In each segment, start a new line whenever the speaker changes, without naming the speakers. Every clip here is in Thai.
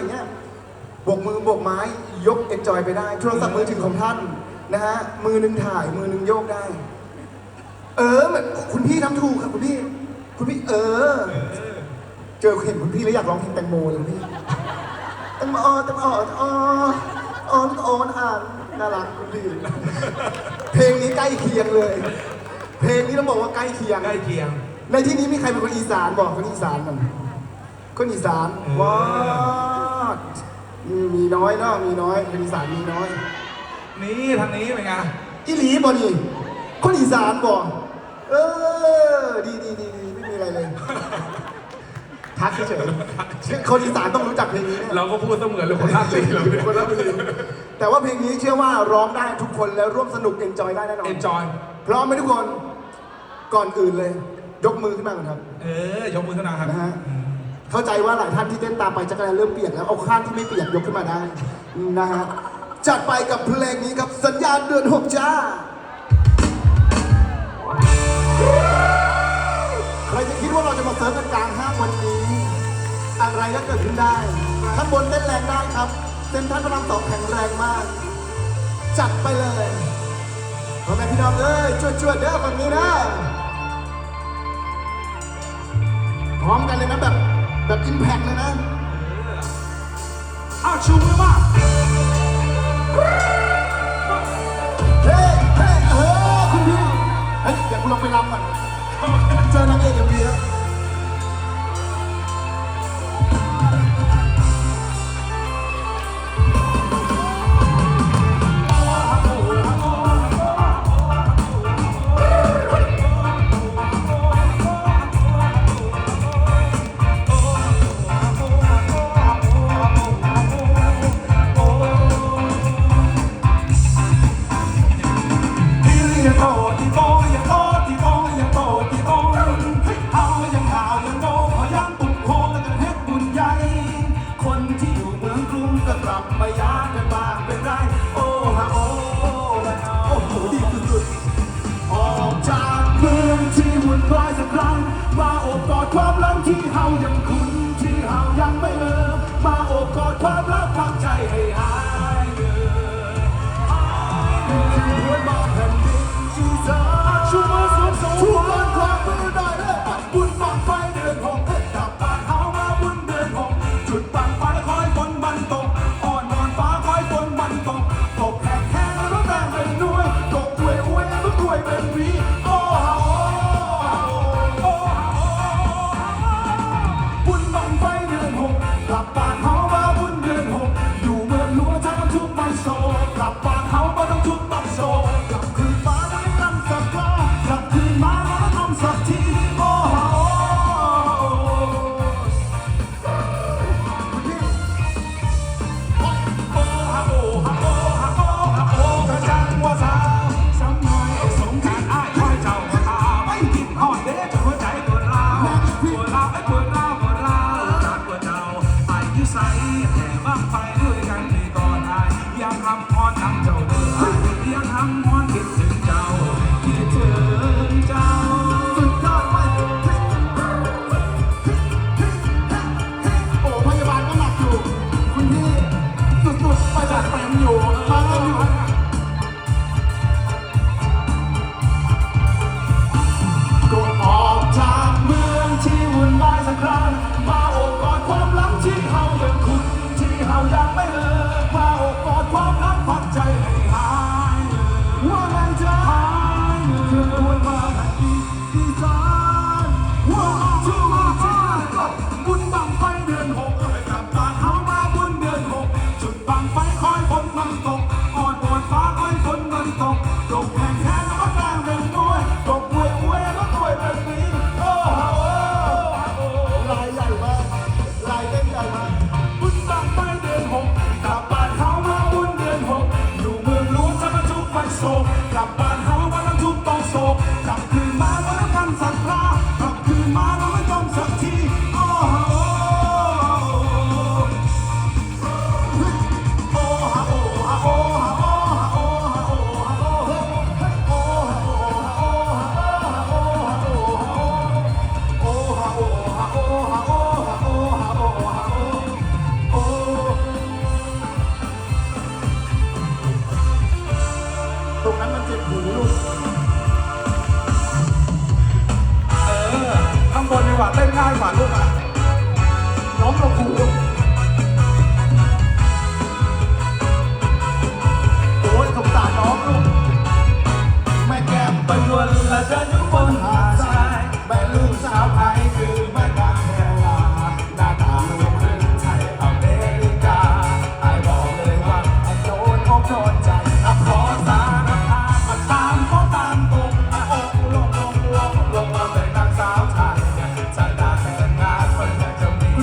อย่างเงี้ยโบกมือโบกไม้ยกเอนจอยไปได้โทรศัพท์มือถือของท่านนะฮะมือหนึ่งถ่ายมือหนึ่งโยกได้ เออเหมือนคุณพี่ทำถูกครับคุณพี่ คุณพี่เออ เจอเห็นคุณพี่แล้วอยากร้องเพลงแตงโมเลยคุณพี่แตงโมแตงโมอ๋ออ๋อโอ้มันอ่านน่ารักคุณพี่เพลงนี้ใกล้เคียงเลย เพลงนี้ต้องบอกว่าใกล้เคียง
ใกล้เคียง
ในที่นี้มีใครเป็นคนอีสานบอกคนอีสานกันคนอีสาน
เออ
ว้า ดอืมมีน้อยเนาะมีน้อยคนอีสานมีน้อย
นี่ทางนี้เป็นไง
อีหลีบ่นี่คนอีสานบอกเออดีดีดีดีไม่มีอะไรเลยทักเฉยๆคนอีสานต้องรู้จักเพลงนี้แน่
เราก็พูดเสมือนเลยคนท่าสีเรา
คนละเพลงแต่ว่าเพลงนี้เชื่อว่าร้องได้ทุกคนแล้วร่วมสนุกเอนจอยได้แน่นอน
เอนจอย
พร้อมไหมทุกคน ก่อนอื่นเลย ยกมือขึ้นมาก่อนครับ
เออยกมือขึ้นมาครับ
นะฮะ เข้าใจว่าหลายท่านที่เต้นตามไปจักรยานเริ่มเปียกแล้วเอาข้างที่ไม่เปียกยกขึ้นมาได้นะฮะจัดไปกับเพลงนี้ครับสัญญาณเดือนหกจ้า ใครจะคิดว่าเราจะมาเซิร์ฟกันกลางห้างวันนี้ อะไรก็เกิดขึ้นได้ข้างบนเต้นแรงได้ครับเต้นท่านพระรามสองแข็งแรงมาก จัดไปเลยพ่อแม่พี่น้องเอ้ยช่วยๆเด้อฝั่งนี้นะพร้อมกันเลยนะแบบ แบบอิมแพกเลยนะ
อ้าวชูมือมา
เฮ้เฮ้เออคุณพี่ เฮ้ยเดี๋ยวกูลงไปรำก่อน เจอนางเอกอย่างดีแล้ว ที่วุ่นวายสักครั้งมาโอบกอดความหลังที่เฮายังคง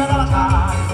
all time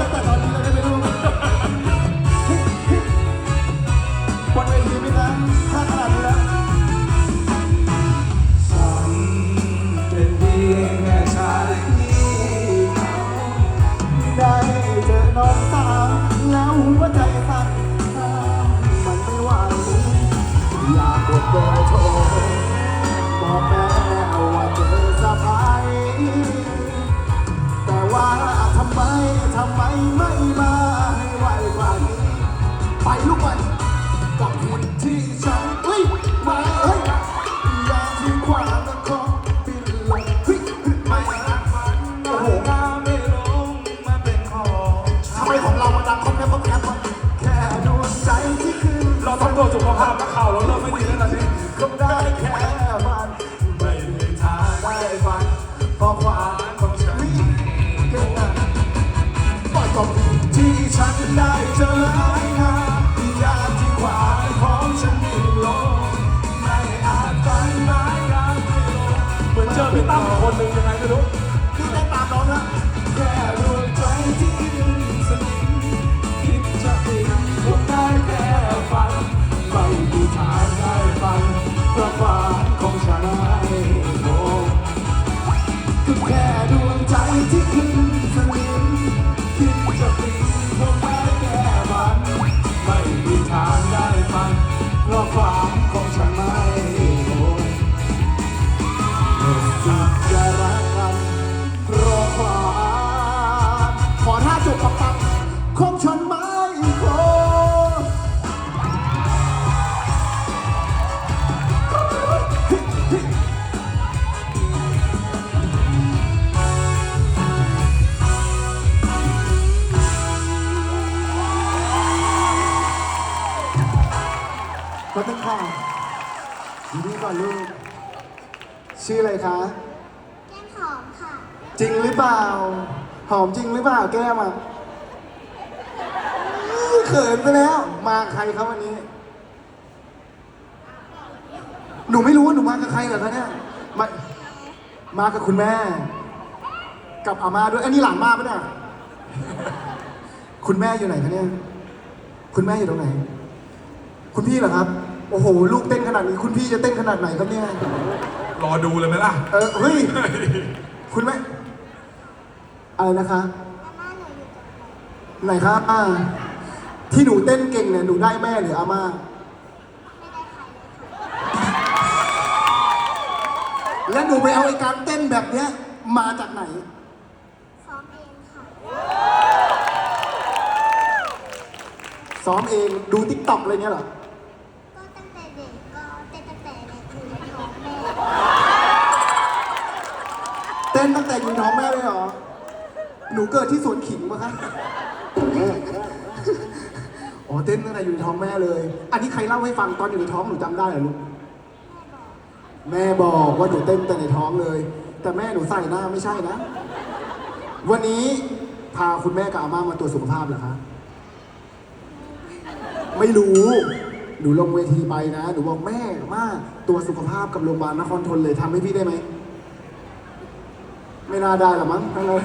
ตั้งแต่ตอนนี้ำ
ไมทำ
ไมไม่มาให้ไวกว่านี้ไป
ลูกไปกับหุ่นที่ฉันเฮ้มาเฮ้ยอยากที่ขวางนคกปิดลง
เฮ้
ยไม่รักมันโอ้โห
น้าไม่ลงมาเป็นของ
ทำไมของเรามาดังคอมแคบคอมแคบแค่ดวงใจที่คืน
เราต้องตรวจสุขภาพนักข่าวเราเริ่มไม่ดีแล้วนะ
ที 记忆带载着。 ชื่ออะไรคะ
แก้มหอมค่ะ
จริงหรือเปล่า หอมจริงหรือเปล่าแก้มอะอื้อเขินไปแล้ว มาใครครับวันนี้ หนูไม่รู้ว่าหนูมากับใครเหรอคะเนี่ยมามากับคุณแม่ กับอาม่าด้วยอันนี้หลานมาปะเนี่ย คุณแม่อยู่ไหนคะเนี่ย คุณแม่อยู่ตรงไหน คุณพี่เหรอครับ โอ้โห ลูกเต้นขนาดนี้ คุณพี่จะเต้นขนาดไหนครับเนี่ย
รอดูเลยไหมล่ะ
เออเฮ้ย คุณแม่อะไรนะคะ
อาม่าหนูอยู่ตรงไหน
ไหนครับอ่าที่หนูเต้นเก่งเนี่ยหนูได้แม่หรืออาม่า
ไม่ได้ใครเลยค่ะ
และหนูไปเอาไอ้การเต้นแบบเนี้ยมาจากไหน
ซ้อมเองค่ะ
ซ้อมเองดูทิกตอกอะไรเงี้ยเหรอ
ก็ตั้งแต่เด็กก็เต้นตั้งแต่เด็กอยู่ในท้องแม่
เต้นตั้งแต่อยู่ท้องแม่เลยเหรอ หนูเกิดที่สวนขิงปะคะอ๋อเต้นตั้งแต่อยู่ในท้องแม่เลย อันนี้ใครเล่าให้ฟังตอนอยู่ในท้องหนูจำได้เหรอลูก แม่บอกว่าหนูเต้นแต่ในท้องเลย แต่แม่หนูใส่หน้าไม่ใช่นะ วันนี้พาคุณแม่กับอาม่ามาตรวจสุขภาพเหรอคะ ไม่รู้ หนูลงเวทีไปนะ หนูบอกแม่มาตรวจสุขภาพกับโรงพยาบาลนครทนเลยทำให้พี่ได้ไหม ไม่น่าได้หรอมั้งทั้งนั้น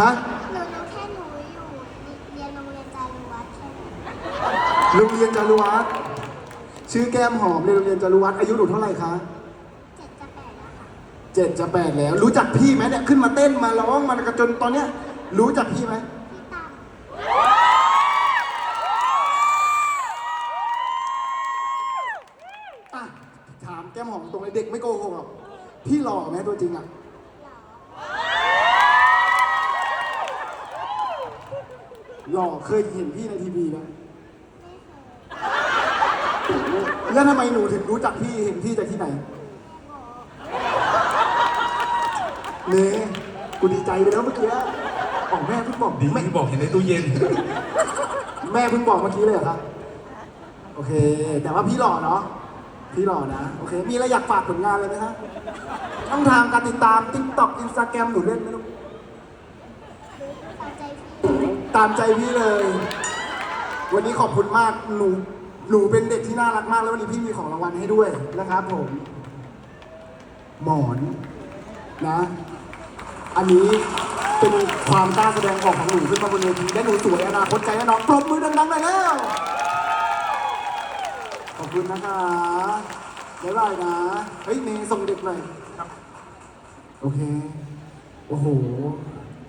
ฮะ
หนูรู้แค่หนูอยู่เรียนโรงเรียนจารุวัฒน์แค่นั้น
โรงเรียนจารุวัฒน์ชื่อแก้มหอมเรียนโรงเรียนจารุวัฒน์อายุหนูเท่าไหร่คะ
เจ็ดจะแปดแล้วค่ะ
เจ็ดจะแปดแล้ว รู้จักพี่ไหมเนี่ยขึ้นมาเต้นมาร้องมากระจนตอนเนี้ย รู้จักพี่ไหม
พี่ตั้ม
อะถามแก้มหอมตรงเลยเด็กไม่โกหกหรอกพี่หล่อไหมตัวจริงอะ
หล่อ
หล่อเคยเห็นพี่ในทีวีไหม
ไม่เคย
แล้วทำไมหนูถึงรู้จักพี่เห็นพี่จากที่ไหน
แม่บอก
เน่กูดีใจไปแล้วเมื่อกี้ออกแม่เพิ่งบอก
ดี
แม่
ที่บอกเห็นในตู้เย็น
แม่เพิ่งบอกเมื่อกี้เลยเหรอครับโอเค แต่ว่าพี่หล่อเนาะพี่หล่อนะ โอเค มีอะไรอยากฝากผลงานเลยไหมครับช่องทางการติดตาม TikTok Instagram หนูเล่นไหมลูก
ตามใจพี่
ตามใจพี่เลย วันนี้ขอบคุณมาก หนู หนูเป็นเด็กที่น่ารักมาก แล้ววันนี้พี่มีของรางวัลให้ด้วยนะครับผม หมอนนะ อันนี้เป็นความกล้าแสดงออกของหนูขึ้นมาบนเวทีและหนูสวยอนาคตใจแน่นอนปรบมือดังๆหน่อยแล้ว ขอบคุณนะคะบ๊ายบายนะ เฮ้ยเมย์ส่งเด็กหน่อยโอเค โอ้โห